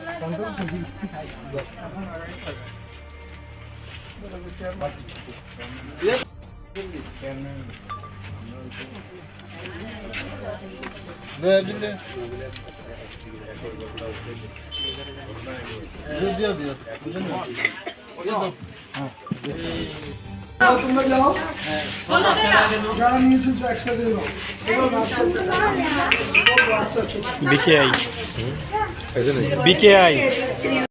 Ne Diyor diyor. Diyor diyor. যাও তোমরা যাও যারা নিয়েছো তো একসাথে যাও বিকেআই বিকেআই